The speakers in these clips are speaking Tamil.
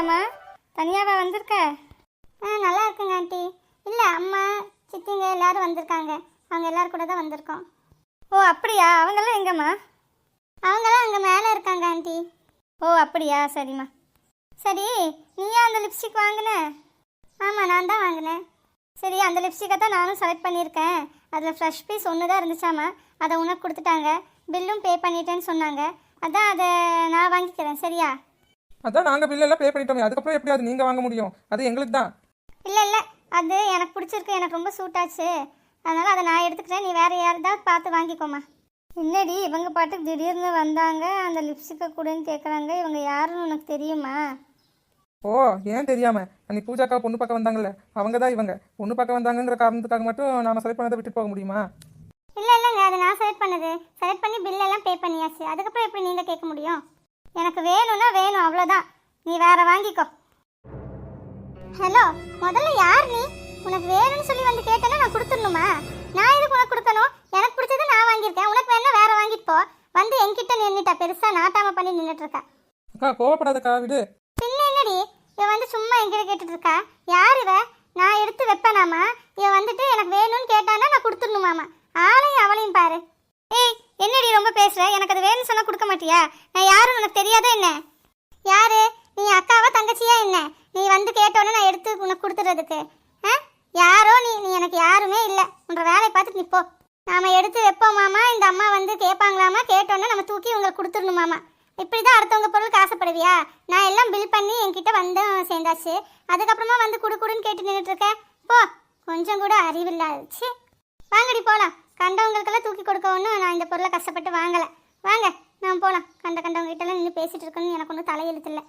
இருக்கியாம்மா தனியாவா வந்திருக்க? ஆ நல்லா இருக்குங்க ஆண்டி. இல்லை அம்மா சித்திங்க எல்லாரும் வந்திருக்காங்க. அவங்க எல்லாரும் கூட தான் வந்திருக்கோம். ஓ அப்படியா? அவங்கெல்லாம் எங்கம்மா? அவங்கெல்லாம் அங்கே மேலே இருக்காங்க ஆண்டி. ஓ அப்படியா? சரிம்மா. சரி நீயா அந்த லிப்ஸ்டிக் வாங்கின? ஆமாம் நான் தான் வாங்கினேன். சரி அந்த லிப்ஸ்டிக்கை தான் நானும் செலக்ட் பண்ணியிருக்கேன். அதில் ஃப்ரெஷ் பீஸ் ஒன்று தான் இருந்துச்சாம்மா. அதை உனக்கு கொடுத்துட்டாங்க. பில்லும் பே பண்ணிட்டேன்னு சொன்னாங்க. அதான் அதை நான் வாங்கிக்கிறேன் சரியா? அதான் நாங்கள் பில்லெல்லாம் பே பண்ணிட்டோமே. அதுக்கப்புறம் எப்படி அது நீங்கள் வாங்க முடியும்? அது எங்களுக்கு தான். இல்லை இல்லை. அது எனக்கு பிடிச்சிருக்கு. எனக்கு ரொம்ப சூட் ஆச்சு. அதனால் அதை நான் எடுத்துக்கிறேன். நீ வேறு யாருதாவது பார்த்து வாங்கிக்கோமா என்னடி இவங்க பாட்டுக்கு திடீர்னு வந்தாங்க. அந்த லிப்ஸ்டிக்கை கூடன்னு கேட்குறாங்க இவங்க யாருன்னு உனக்கு தெரியுமா? ஓ ஏன் தெரியாம? அன்னைக்கு பூஜாக்கா பொண்ணு பார்க்க வந்தாங்கல்ல. அவங்க தான் இவங்க. பொண்ணு பார்க்க வந்தாங்கன்ற காரணத்துக்காக மட்டும் நாம செலக்ட் பண்ணதை விட்டுட்டு போக முடியுமா? இல்லை இல்லைங்க. அதை நான் செலக்ட் பண்ணது. செலக்ட் பண்ணி bill எல்லாம் பே பண்ணியாச்சு. அதுக்கப்புறம் எப்படி நீங்கள் கேட்க முடியும்? எனக்கு வேணும்னா வேணும் அவ்வளோதான் நீ வேற வாங்கிக்கோ. ஹலோ முதல்ல யார் நீ? உனக்கு வேணும்னு சொல்லி வந்து கேட்டேன்னா நான் கொடுத்துடணுமா? நான் எதுக்கு உனக்கு கொடுக்கணும் எனக்கு பிடிச்சதை நான் வாங்கியிருக்கேன். உனக்கு வேணா வேற வாங்கிட்டு போ. வந்து என்கிட்ட நின்றுட்டா பெருசாக நாட்டாம பண்ணி நின்றுட்டு இருக்கா அக்கா கோவப்படாதக்கா விடு. பின்ன என்னடி? இவ வந்து சும்மா எங்கிட்ட கேட்டுட்டு இருக்கா யார் இவ? நான் எடுத்து வைப்பேனாமா? இவ வந்துட்டு எனக்கு வேணும்னு கேட்டானா நான் கொடுத்துடணுமாமா? ஆளையும் அவளையும் பாரு. ஏய் என்னடி ரொம்ப பேசுற? எனக்கு அது வேணும்னு சொன்னா கொடுக்க மாட்டியா? நான் யாரும் உனக்கு தெரியாதா என்ன? யாரு? நீ அக்காவா தங்கச்சியா என்ன? நீ வந்து கேட்டோன்னே நான் எடுத்து உனக்கு கொடுத்துறதுக்கு. ஆ? யாரோ நீ நீ எனக்கு யாருமே இல்லை. உன்ற வேலையை பார்த்துட்டு நிப்போ நாம எடுத்து வைப்போமாமா இந்த அம்மா வந்து கேட்பாங்களாமா கேட்டோன்னே நம்ம தூக்கி உங்களுக்கு கொடுத்துடணுமாமா இப்படி தான் அடுத்தவங்க பொருளுக்கு ஆசைப்படுவியா? நான் எல்லாம் பில் பண்ணி என்கிட்ட வந்து சேர்ந்தாச்சு. அதுக்கப்புறமா வந்து குடு குடுன்னு கேட்டு நின்றுட்டு இருக்கேன் போ. கொஞ்சம் கூட அறிவில்லாச்சு வாங்கடி போகலாம் கண்டவங்களுக்கெல்லாம் தூக்கி கொடுக்க நான் இந்த பொருளை கஷ்டப்பட்டு வாங்கலை. வாங்க நான் போகலாம் கண்ட கண்டவங்க கிட்டலாம் நின்று பேசிட்டு இருக்கணும்னு எனக்கு ஒன்றும் தலையெழுத்து இல்லை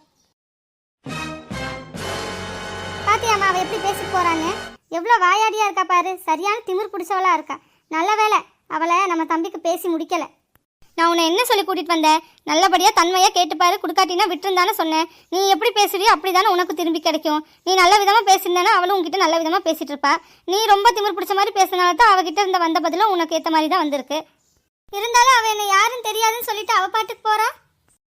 அவள் எப்படி பேசிட்டு போகிறான்னு எவ்வளோ வாயாடியாக இருக்கா பாரு. சரியான திமிர் பிடிச்சவளாக இருக்கா. நல்ல வேலை அவளை நம்ம தம்பிக்கு பேசி முடிக்கலை. நான் உன்னை என்ன சொல்லி கூட்டிகிட்டு வந்தேன்? நல்லபடியாக தன்மையாக கேட்டுப்பாரு கொடுக்காட்டினா விட்டுருந்தானே சொன்னேன். நீ எப்படி பேசுறியோ அப்படிதானே உனக்கு திரும்பி கிடைக்கும். நீ நல்ல விதமாக பேசியிருந்தானா அவளும் உன்கிட்ட நல்ல விதமாக பேசிட்டு இருப்பா. நீ ரொம்ப திமிர் பிடிச்ச மாதிரி பேசினால தான் அவகிட்ட இருந்த வந்த பதிலும் உனக்கு ஏற்ற மாதிரி தான் வந்திருக்கு. இருந்தாலும் அவள் என்ன யாருன்னு தெரியாதுன்னு சொல்லிட்டு அவள் பாட்டுக்கு போறா?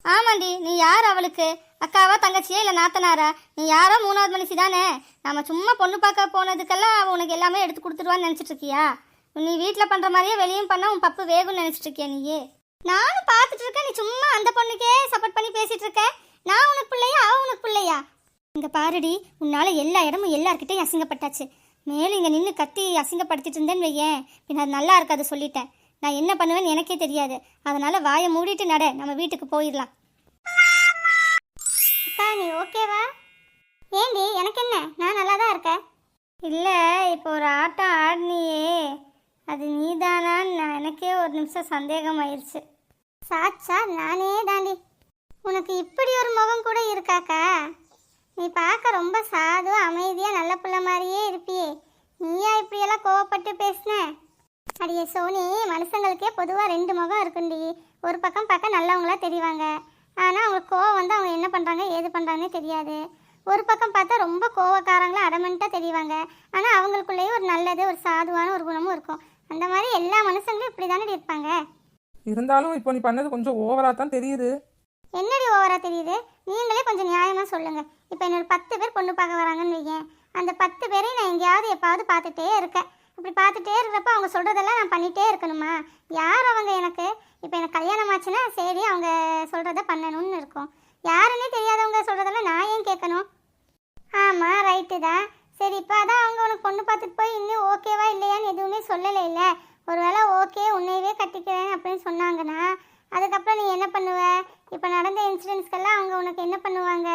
ஆமாண்டி நீ யார் அவளுக்கு? அக்காவா தங்கச்சியா இல்லை நாத்தனாரா? நீ யாரோ மூணாவது மனுஷி தானே? நம்ம சும்மா பொண்ணு பார்க்க போனதுக்கெல்லாம் அவள் உனக்கு எல்லாமே எடுத்து கொடுத்துருவான்னு நினச்சிட்டு இருக்கியா? நீ வீட்டில் பண்ணுற மாதிரியே வெளியும் பண்ண உன் பப்பு வேகும்னு நினச்சிட்டு இருக்கியா நீயே? நானும் பார்த்துட்டு இருக்கேன். நீ சும்மா அந்த பொண்ணுக்கே சப்போர்ட் பண்ணி பேசிட்டு இருக்க. நான் உனக்கு பிள்ளையா அவ உனக்கு பிள்ளையா? இங்க பாருடி உன்னால எல்லா இடமும் எல்லார்கிட்டையும் அசிங்கப்பட்டாச்சு. மேலும் இங்க நின்று கத்தி அசிங்கப்படுத்திட்டு இருந்தேன்னு வையேன். அது நல்லா இருக்காது சொல்லிட்டேன். நான் என்ன பண்ணுவேன்னு எனக்கே தெரியாது. அதனால வாயை மூடிட்டு நட நம்ம வீட்டுக்கு போயிடலாம். அக்கா நீ ஓகேவா ஏண்டி எனக்கு என்ன? நான் நல்லா தான் இருக்கேன். இல்லை இப்போ ஒரு ஆட்டம் ஆடினியே. அது நீதானான்னு நான் எனக்கே ஒரு நிமிஷம் சந்தேகம் ஆயிடுச்சு சாச்சா நானே தாண்டி. உனக்கு இப்படி ஒரு முகம் கூட இருக்காக்கா? நீ பார்க்க ரொம்ப சாது அமைதியாக நல்ல பிள்ளை மாதிரியே இருப்பியே. நீயா இப்படியெல்லாம் கோவப்பட்டு பேசின? அடியே சோனி மனுஷங்களுக்கே பொதுவாக ரெண்டு முகம் இருக்குண்டி. ஒரு பக்கம் பார்க்க நல்லவங்களா தெரிவாங்க. ஆனால் அவங்க கோவம் வந்து அவங்க என்ன பண்ணுறாங்க ஏது பண்ணுறாங்கன்னே தெரியாது. ஒரு பக்கம் பார்த்தா ரொம்ப கோவக்காரங்களும் அடமெண்ட்டாக தெரிவாங்க. ஆனால் அவங்களுக்குள்ளேயே ஒரு நல்லது ஒரு சாதுவான ஒரு குணமும் இருக்கும். அந்த மாதிரி எல்லா மனுஷங்களும் இப்படி தானே இருப்பாங்க? இருந்தாலும் இப்போ நீ பண்ணது கொஞ்சம் ஓவரா தான் தெரியுது. என்னடி ஓவரா தெரியுது? நீங்களே கொஞ்சம் நியாயமா சொல்லுங்க. இப்போ என்னோட பத்து பேர் பொண்ணு பார்க்க வராங்கன்னு வையேன். அந்த பத்து பேரையும் நான் எங்கேயாவது எப்பாவது பார்த்துட்டே இருக்கேன். இப்படி பார்த்துட்டே இருக்கிறப்ப அவங்க சொல்றதெல்லாம் நான் பண்ணிட்டே இருக்கணுமா? யார் அவங்க எனக்கு? இப்போ எனக்கு கல்யாணம் ஆச்சுன்னா சரி அவங்க சொல்றத பண்ணணும்னு இருக்கும். யாருன்னே தெரியாதவங்க சொல்றதெல்லாம் நான் ஏன் கேட்கணும்? ஆமாம் ரைட்டு தான். சரி இப்போ அதான் அவங்க உனக்கு பொண்ணு பார்த்துட்டு போய் இன்னும் ஓகேவா இல்லையான்னு எதுவுமே சொல்லலை இல்லை ஒருவேளை ஓகே உன்னையவே கட்டிக்கிறேன் அப்படின்னு சொன்னாங்கன்னா அதுக்கப்புறம் நீ என்ன பண்ணுவ? இப்போ நடந்த இன்சிடென்ட்ஸ்க்கெல்லாம் அவங்க உனக்கு என்ன பண்ணுவாங்க?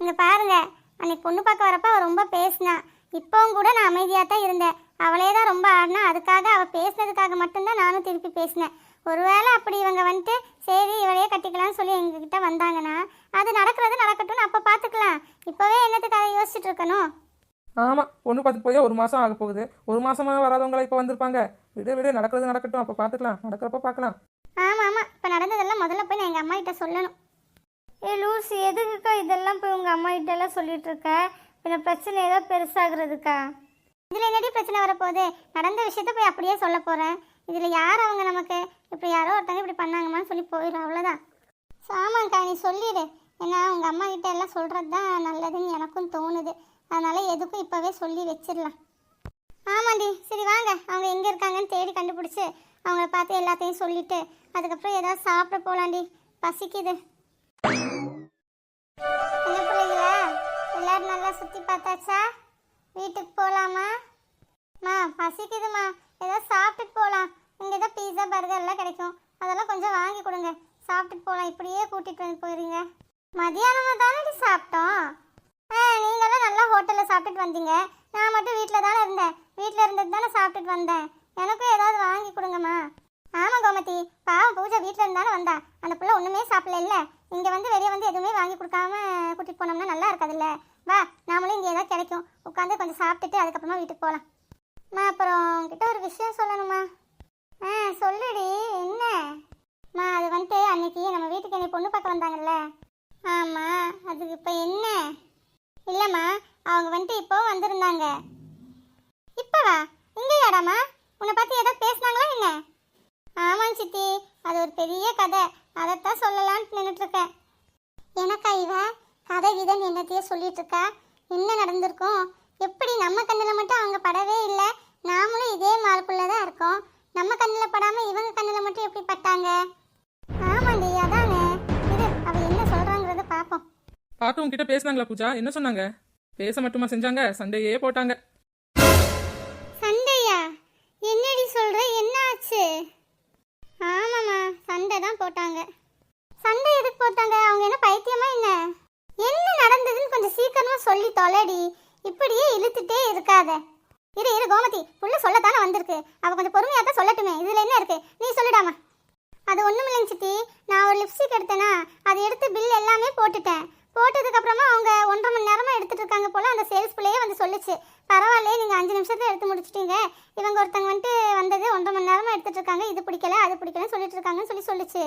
இங்கே பாருங்க அன்னைக்கு பொண்ணு பார்க்க வரப்ப அவள் ரொம்ப பேசினா. இப்போவும் கூட நான் அமைதியாக தான் இருந்தேன். அவளே தான் ரொம்ப ஆடினா அதுக்காக அவள் பேசுனதுக்காக மட்டும்தான் நானும் திருப்பி பேசினேன். ஒருவேளை அப்படி இவங்க வந்துட்டு சரி இவளையே கட்டிக்கலாம்னு சொல்லி எங்ககிட்ட வந்தாங்கன்னா அது நடக்கிறது நடக்கட்டும்னு அப்போ பார்த்துக்கலாம் இப்போவே என்னத்துக்காக யோசிச்சுட்டு இருக்கணும்? ஆமாம் பொண்ணு பார்த்து போய் ஒரு மாதம் ஆக போகுது. ஒரு மாதமாக வராதவங்களா இப்போ வந்திருப்பாங்க. விடு விடு நடக்கிறது நடக்கட்டும். அப்போ பார்த்துக்கலாம் நடக்கிறப்ப பார்க்கலாம் ஆமாம் ஆமாம் இப்போ நடந்ததெல்லாம் முதல்ல போய் நான் எங்கள் அம்மா கிட்ட சொல்லணும். ஏ லூஸ் எதுக்குக்கா இதெல்லாம் போய் உங்கள் அம்மா கிட்ட எல்லாம் சொல்லிட்டு இருக்க? பின்ன பிரச்சனை ஏதோ பெருசாகிறதுக்கா? இதில் என்னடி பிரச்சனை வரப்போகுது? நடந்த விஷயத்த போய் அப்படியே சொல்ல போகிறேன் இதில் யார் அவங்க நமக்கு? இப்படி யாரோ ஒருத்தங்க இப்படி பண்ணாங்கம்மான்னு சொல்லி போயிடும் அவ்வளோதான் ஆமாங்க்கா நீ சொல்லிடு. ஏன்னா உங்கள் அம்மா கிட்ட எல்லாம் சொல்கிறது தான் நல்லதுன்னு எனக்கும் தோணுது. அதனால் எதுக்கும் இப்போவே சொல்லி வச்சிடலாம் ஆமாண்டி சரி வாங்க. அவங்க எங்கே இருக்காங்கன்னு தேடி கண்டுபிடிச்சி அவங்கள பார்த்து எல்லாத்தையும் சொல்லிவிட்டு அதுக்கப்புறம் ஏதாவது சாப்பிட போகலாண்டி பசிக்குது. என்ன பிள்ளைங்களா எல்லாரும் நல்லா சுற்றி பார்த்தாச்சா? வீட்டுக்கு போகலாமா மா பசிக்குதுமா. ஏதாவது சாப்பிட்டுட்டு போகலாம் இங்கே ஏதோ பீஸா பர்கர்லாம் கிடைக்கும். அதெல்லாம் கொஞ்சம் வாங்கி கொடுங்க. சாப்பிட்டுட்டு போகலாம் இப்படியே கூட்டிகிட்டு வந்து போயிடுங்க மதியானமாக தானே சாப்பிட்டோம்? நீங்களாம் நல்லா ஹோட்டலில் சாப்பிட்டுட்டு வந்தீங்க. நான் மட்டும் வீட்டில் தானே இருந்தேன். வீட்டில் இருந்தது தானே சாப்பிட்டுட்டு வந்தேன். எனக்கும் ஏதாவது வாங்கி கொடுங்கம்மா. ஆமாம் கோமதி. பாவம் பூஜா வீட்டில் இருந்தாலும் வந்தா. அந்த பிள்ளை ஒன்றுமே சாப்பிடல இல்லை இங்கே வந்து வெளியே வந்து எதுவுமே வாங்கி கொடுக்காம கூட்டிகிட்டு போனோம்னா நல்லா இருக்காதுல்ல. வா நாமளும் இங்கே ஏதாவது கிடைக்கும். உட்காந்து கொஞ்சம் சாப்பிட்டுட்டு அதுக்கப்புறமா வீட்டுக்கு போகலாம் அம்மா அப்புறம் உங்ககிட்ட ஒரு விஷயம் சொல்லணுமா? ஆ சொல்லுடி. என்ன? மா அது வந்துட்டு அன்னைக்கு நம்ம வீட்டுக்கு என்னை பொண்ணு பார்க்க வந்தாங்கல்ல. ஆமாம் அதுக்கு இப்போ என்ன? இல்லைம்மா அவங்க வந்துட்டு இப்போ வந்திருந்தாங்க. இப்போவா இங்கேயாடாம்மா? உன்னை பார்த்து ஏதோ பேசினாங்களா என்ன? ஆமாம் சித்தி அது ஒரு பெரிய கதை. அதைத்தான் சொல்லலாம்னு நின்றுட்டு இருக்கேன் எனக்கா இவ? கதை விதன் என்னத்தையே சொல்லிட்டு இருக்கா என்ன நடந்திருக்கும்? எப்படி நம்ம கண்ணில் மட்டும் அவங்க படவே இல்லை? நாமளும் இதே மாலுக்குள்ளே தான் இருக்கோம். நம்ம கண்ணில் படாமல் இவங்க பார்த்து உங்ககிட்ட பேசினாங்களா பூஜா? என்ன சொன்னாங்க? பேச மட்டுமா செஞ்சாங்க? சண்டையே போட்டாங்க. சண்டையா? என்னடி சொல்ற? என்ன ஆச்சு ஆமாம்மா சண்டை தான் போட்டாங்க. சண்டை எதுக்கு போட்டாங்க? அவங்க என்ன பைத்தியமா என்ன? என்ன நடந்ததுன்னு கொஞ்சம் சீக்கிரமா சொல்லி தொலைடி. இப்படியே இழுத்துட்டே இருக்காத. இரு இரு கோமதி. புள்ள சொல்லத்தானே வந்திருக்கு. அவ கொஞ்சம் பொறுமையா தான் சொல்லட்டுமே. இதுல என்ன இருக்கு? நீ சொல்லிடாமா. அது ஒண்ணும் இல்லைங்க சித்தி. நான் ஒரு லிப்ஸ்டிக் எடுத்தேனா அதை எடுத்து பில் எல்லாமே போட்டுட்டேன். போட்டதுக்கு அப்புறமா அவங்க ஒன்றரை மணி நேரமா எடுத்துட்டு இருக்காங்க போல அந்த சேல்ஸ் பிள்ளையே வந்து சொல்லுச்சு. பரவாயில்லையே நீங்க அஞ்சு நிமிஷத்துல எடுத்து முடிச்சிட்டீங்க. இவங்க ஒருத்தங்க வந்துட்டு வந்தது ஒன்றரை மணி நேரமா எடுத்துட்டு இருக்காங்க. இது பிடிக்கல அது பிடிக்கலன்னு சொல்லிட்டு இருக்காங்கன்னு சொல்லி சொல்லுச்சு.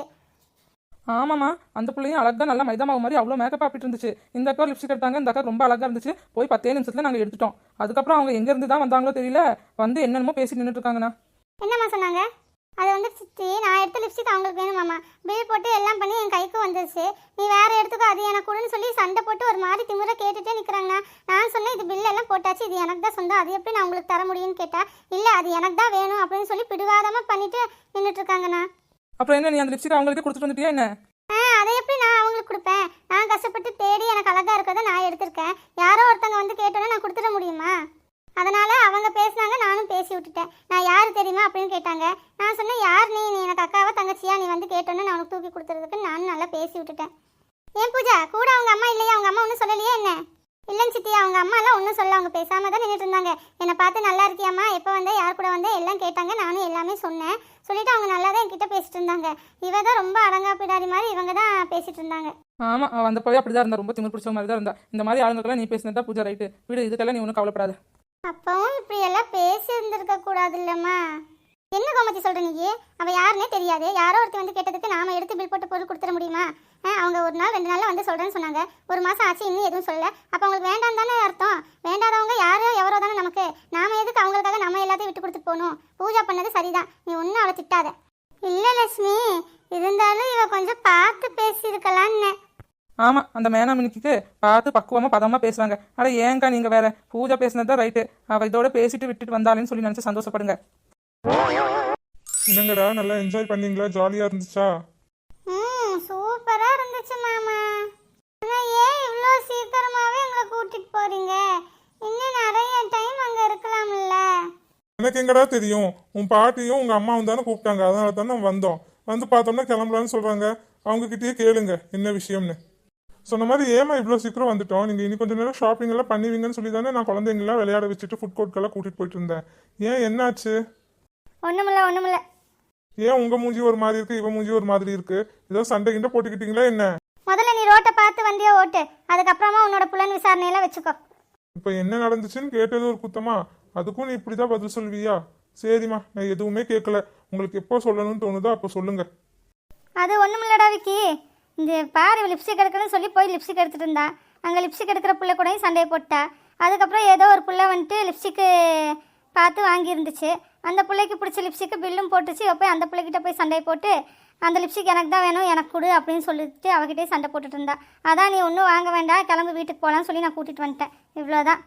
ஆமாம்மா அந்த பிள்ளையும் அழகா நல்லா மைதா மாவு மாதிரி அவ்வளோ மேக்கப் ஆப்பிட்டு இருந்துச்சு. இந்த அக்கா லிப்ஸ்டிக் எடுத்தாங்க இந்த அக்கா ரொம்ப அழகா இருந்துச்சு. போய் பத்தே நிமிஷத்துல நாங்கள் எடுத்துட்டோம். அதுக்கப்புறம் அவங்க எங்க இருந்து தான் வந்தாங்களோ தெரியல. வந்து என்னென்னமோ பேசி நின்றுட்டு இருக்காங்கண்ணா. என்னம்மா சொன்னாங்க? அது வந்து சித்தி நான் எடுத்த லிப்ஸ்டிக் அவங்களுக்கு வேணுமாம்மா பில் போட்டு எல்லாம் பண்ணி என் கைக்கு வந்துருச்சு. நீ வேற எடுத்துக்கோ அது எனக்கு கொடுன்னு சொல்லி சண்டை போட்டு ஒரு மாதிரி திமுறை கேட்டுட்டே நிற்கிறாங்கண்ணா நான் சொன்னேன் இது பில் எல்லாம் போட்டாச்சு இது எனக்கு தான் சொந்தம். அது எப்படி நான் உங்களுக்கு தர முடியும்னு கேட்டா இல்லை அது எனக்கு தான் வேணும் அப்படின்னு சொல்லி பிடிவாதமாக பண்ணிட்டு நின்றுட்டு இருக்காங்கண்ணா. அப்புறம் என்ன நீ அந்த லிப்ஸ்டிக் அவங்களுக்கு கொடுத்துட்டு வந்துட்டியா என்ன? ஆ அதை எப்படி நான் அவங்களுக்கு கொடுப்பேன்? நான் கஷ்டப்பட்டு தேடி எனக்கு அழகா இருக்கிறத நான் எடுத்திருக்கேன். யாரோ ஒருத்தங்க வந்து கேட்டோன்னே நான் கொடுத்துட முடியுமா? அதனால் அவங்க பேசினாங்க நானும் பேசி விட்டுட்டேன். நான் யார் தெரியுமா அப்படின்னு கேட்டாங்க. நான் சொன்னேன் யார் நீ? நீ எனக்கு அக்காவை தங்கச்சியா? நீ வந்து கேட்டோன்னு நான் உனக்கு தூக்கி கொடுத்துறதுக்கு நானும் நல்லா பேசி விட்டுட்டேன். ஏன் பூஜா? கூட அவங்க அம்மா இல்லையா? அவங்க அம்மா ஒன்றும் சொல்லலையே என்ன? இல்லைங்க சித்தி அவங்க அம்மாலாம் ஒன்றும் சொல்ல அவங்க பேசாமல் தான் நின்றுட்டு இருந்தாங்க. என்னை பார்த்து நல்லா இருக்கியாம்மா? எப்போ வந்தேன் யார் கூட வந்தேன் எல்லாம் கேட்டாங்க. நானும் எல்லாமே சொன்னேன். சொல்லிட்டு அவங்க நல்லா தான் என்கிட்ட பேசிட்டு இருந்தாங்க. இவ தான் ரொம்ப அடங்கா பிடாரி மாதிரி இவங்க தான் பேசிட்டு இருந்தாங்க. ஆமா அவ அந்த பழைய அப்படிதான் இருந்தா. ரொம்ப திமிர் பிடிச்ச மாதிரி தான் இருந்தா. இந்த மாதிரி ஆளுங்களுக்கெல்லாம் நீ பேசினதா பூஜா ரைட்டு. வீடு இதுக்கெல்லாம் நீ ஒன்றும் கவலைப்படாத. அப்பவும் இப்படி எல்லாம் பேசி இருந்திருக்க கூடாது இல்லம்மா என்ன கோமதி சொல்ற நீ? அவ யாருன்னே தெரியாது. யாரோ ஒருத்தர் வந்து கேட்டதுக்கு நாம எடுத்து பில் போட்டு பொருள் கொடுத்துட முடியுமா? அவங்க ஒரு நாள் ரெண்டு நாள்ல வந்து சொல்றேன்னு சொன்னாங்க. ஒரு மாசம் ஆச்சு இன்னும் எதுவும் சொல்லல. அப்ப அவங்களுக்கு வேண்டாம் தானே அர்த்தம். வேண்டாதவங்க யாரோ எவரோ தானே நமக்கு. நாம எதுக்கு அவங்களுக்காக நம்ம எல்லாத்தையும் விட்டு கொடுத்துட்டு போகணும்? பூஜா பண்ணது சரிதான். நீ ஒன்றும் அவளை திட்டாத. இல்ல லட்சுமி இருந்தாலும் இவ கொஞ்சம் பார்த்து பேசியிருக்கலான்னு. ஆமா அந்த மேனாமினிக்கு பார்த்து பக்குவமா பதமா பேசுவாங்க. அட ஏங்கா நீங்க வேற? பூஜா பேசினது தான் ரைட்டு அவ இதோட பேசிட்டு விட்டுட்டு வந்தாலேன்னு சொல்லி நினைச்சு சந்தோஷப்படுங்க. என்னங்கடா நல்லா என்ஜாய் பண்ணீங்களா? ஜாலியா இருந்துச்சா? ம் சூப்பரா இருந்துச்சு மாமா. ஆனா ஏன் இவ்வளோ சீக்கிரமாவே எங்களை கூட்டிட்டு போறீங்க? இன்னும் நிறைய டைம் அங்க இருக்கலாம்ல. எனக்கு எங்கடா தெரியும்? உன் பாட்டியும் உங்க அம்மாவும் தானே கூப்பிட்டாங்க. அதனால தானே வந்தோம். வந்து பார்த்தோம்னா கிளம்பலான்னு சொல்றாங்க. அவங்க கிட்டயே கேளுங்க என்ன விஷயம்னு. சொன்ன மாதிரி ஏமா இவ்வளோ சீக்கிரம் வந்துட்டோம்? நீங்க இனி கொஞ்ச நேரம் ஷாப்பிங் எல்லாம் பண்ணுவீங்கன்னு சொல்லி தானே நான் குழந்தைங்களாம் விளையாட வச்சுட்டு ஃபுட் கோர்ட்கெல்லாம் கூட்டிட்டு போயிட்டு இருந்தேன். ஏன் என்னாச்சு? ஒண்ணுமில்ல ஒண்ணுமில்ல. ஏன் உங்க மூஞ்சி ஒரு மாதிரி இருக்கு இவ மூஞ்சி ஒரு மாதிரி இருக்கு? ஏதோ சண்டை கிண்ட போட்டுக்கிட்டீங்களா என்ன? முதல்ல நீ ரோட்டை பார்த்து வண்டியை ஓட்டு. அதுக்கப்புறமா உன்னோட புலன் விசாரணையெல்லாம் வச்சுக்கோ. இப்போ என்ன நடந்துச்சுன்னு கேட்டது ஒரு குத்தமா? அதுக்கும் நீ இப்படிதான் பதில் சொல்வியா சரிம்மா நான் எதுவுமே கேட்கல உங்களுக்கு எப்போ சொல்லணும்னு தோணுதோ அப்போ சொல்லுங்க. அது ஒன்றுமில்லடா விக்கி. இந்த பாரு லிப்ஸ்டிக் எடுக்கணும்னு சொல்லி போய் லிப்ஸ்டிக் எடுத்துட்டு இருந்தா. அங்கே லிப்ஸ்டிக் எடுக்கிற புள்ள கூடயும் சண்டையை போட்டா. அதுக்கப்புறம் ஏதோ ஒரு புள்ள வந்துட்டு லிப்ஸ்டிக்கு பார்த்து வாங்கியிருந்துச்சு. அந்த பிள்ளைக்கு பிடிச்ச லிப்ஸ்டிக்கு பில்லும் போட்டுச்சு. போய் அந்த பிள்ளைகிட்ட போய் சண்டையை போட்டு அந்த லிப்ஸ்டிக் எனக்கு தான் வேணும் எனக்கு கொடு அப்படின்னு சொல்லிட்டு அவகிட்டே சண்டை போட்டுட்டு இருந்தா. அதான் நீ ஒன்றும் வாங்க வேண்டாம் கிளம்பு வீட்டுக்கு போகலான்னு சொல்லி நான் கூட்டிகிட்டு வந்துட்டேன். இவ்வளோதான்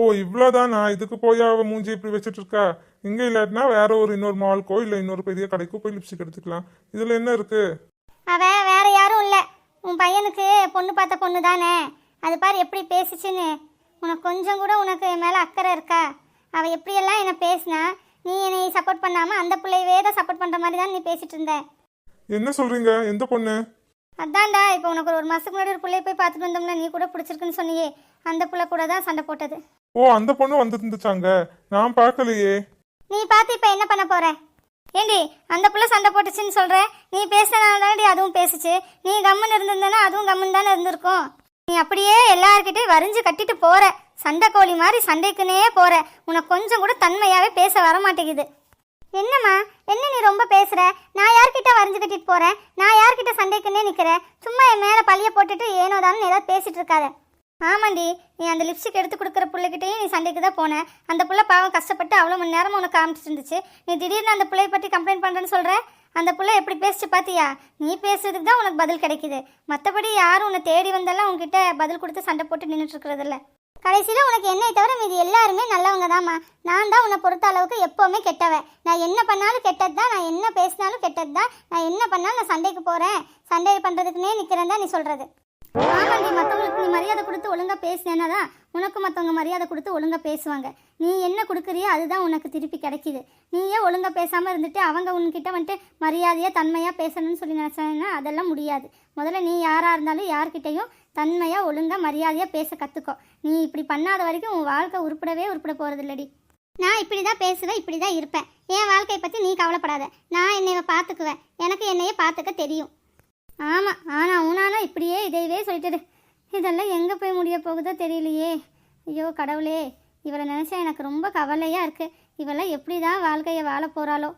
ஓ இவ்வளோதானா இதுக்கு போய் அவ மூஞ்சி இப்படி வச்சுட்டு இருக்கா? இங்க இல்லாட்டினா வேற ஒரு இன்னொரு மால்க்கோ இல்லை இன்னொரு பெரிய கடைக்கோ போய் லிப்ஸ்டிக் எடுத்துக்கலாம். இதுல என்ன இருக்கு? அவ வேற யாரும் இல்லை. உன் பையனுக்கு பொண்ணு பார்த்த பொண்ணு தானே. அது பாரு எப்படி பேசிச்சுன்னு. உனக்கு கொஞ்சம் கூட உனக்கு என் மேலே அக்கறை இருக்கா? அவ எப்படியெல்லாம் என்னை பேசினா நீ என்னை சப்போர்ட் பண்ணாமல் அந்த பிள்ளையவே தான் சப்போர்ட் பண்ணுற மாதிரி தான் நீ பேசிட்டு இருந்த. என்ன சொல்றீங்க? எந்த பொண்ணு? அதான்டா இப்போ உனக்கு ஒரு மாதத்துக்கு முன்னாடி ஒரு பிள்ளைய போய் பார்த்துட்டு வந்தோம்ல நீ கூட பிடிச்சிருக்குன்னு சொன்னியே. அந்த பிள்ளை கூட தான் சண்டை போட்டது. ஓ அந்த பொண்ணு வந்துருந்துச்சாங்க. நான் பார்க்கலையே. நீ பார்த்து இப்போ என்ன பண்ண போற? ஏண்டி அந்த புள்ள சண்டை போட்டுச்சுன்னு சொல்ற? நீ பேசினால தானடி அதுவும் பேசுச்சு. நீ கம்முன்னு இருந்திருந்தனா அதுவும் கம்முன்னு தானே இருந்திருக்கும். நீ அப்படியே எல்லார்கிட்டயும் வரிஞ்சு கட்டிட்டு போற. சண்டை கோழி மாதிரி சண்டைக்குன்னே போற. உனக்கு கொஞ்சம் கூட தன்மையாவே பேச வர மாட்டேங்குது. என்னம்மா என்ன நீ ரொம்ப பேசுற? நான் யார்கிட்ட வரைஞ்சு கட்டிட்டு போறேன்? நான் யார்கிட்ட சண்டைக்குன்னே நிக்கிறேன் சும்மா என் மேல பழிய போட்டுட்டு ஏனோ ஏதாவது பேசிட்டு இருக்காத. ஆமாண்டி நீ அந்த லிப்ஸ்டிக் எடுத்து கொடுக்குற பிள்ளைகிட்டயும் நீ சண்டைக்கு தான் போனேன் அந்த புள்ள பாவம் கஷ்டப்பட்டு அவ்வளோ மணி நேரம் உனக்கு காமிச்சிட்டு இருந்துச்சு. நீ திடீர்னு அந்த பிள்ளைய பற்றி கம்ப்ளைண்ட் பண்ணுறேன்னு சொல்கிற அந்த புள்ள எப்படி பேசிச்சு பார்த்தியா நீ பேசுறதுக்கு தான் உனக்கு பதில் கிடைக்குது. மற்றபடி யாரும் உன்னை தேடி வந்தாலும் உன்கிட்ட பதில் கொடுத்து சண்டை போட்டு நின்றுட்டு இருக்கிறதில்ல. கடைசியில் உனக்கு என்னை தவிர மீது எல்லாருமே நல்லவங்க தாம்மா. நான் தான் உன்னை பொறுத்த அளவுக்கு எப்போவுமே கெட்டவன் நான் என்ன பண்ணாலும் கெட்டது தான். நான் என்ன பேசினாலும் கெட்டது தான். நான் என்ன பண்ணாலும் நான் சண்டைக்கு போகிறேன் சண்டை பண்ணுறதுக்குன்னே நிற்கிறேன் தான் நீ சொல்கிறது ஆமாண்டி மற்றவங்களுக்கு நீ மரியாதை கொடுத்து ஒழுங்காக பேசினேன்னா தான் உனக்கு மற்றவங்க மரியாதை கொடுத்து ஒழுங்காக பேசுவாங்க. நீ என்ன கொடுக்குறியோ அதுதான் உனக்கு திருப்பி கிடைக்கிது. நீயே ஒழுங்காக பேசாமல் இருந்துட்டு அவங்க உன்கிட்ட வந்துட்டு மரியாதையாக தன்மையாக பேசணும்னு சொல்லி நினச்சாங்கன்னா அதெல்லாம் முடியாது. முதல்ல நீ யாராக இருந்தாலும் யார்கிட்டையும் தன்மையாக ஒழுங்காக மரியாதையாக பேச கற்றுக்கோ நீ இப்படி பண்ணாத வரைக்கும் உன் வாழ்க்கை உருப்படவே உருப்பட போகிறது இல்லடி நான் இப்படி தான் பேசுவேன் இப்படி தான் இருப்பேன். என் வாழ்க்கையை பற்றி நீ கவலைப்படாத. நான் என்னைய பார்த்துக்குவேன் எனக்கு என்னையே பார்த்துக்க தெரியும். ஆமாம் ஆனால் உனானா இப்படியே இதையவே சொல்லிட்டது. இதெல்லாம் எங்கே போய் முடிய போகுதோ தெரியலையே. ஐயோ கடவுளே இவளை நினச்சா எனக்கு ரொம்ப கவலையாக இருக்குது இவளை எப்படி தான் வாழ்க்கையை வாழ போகிறாளோ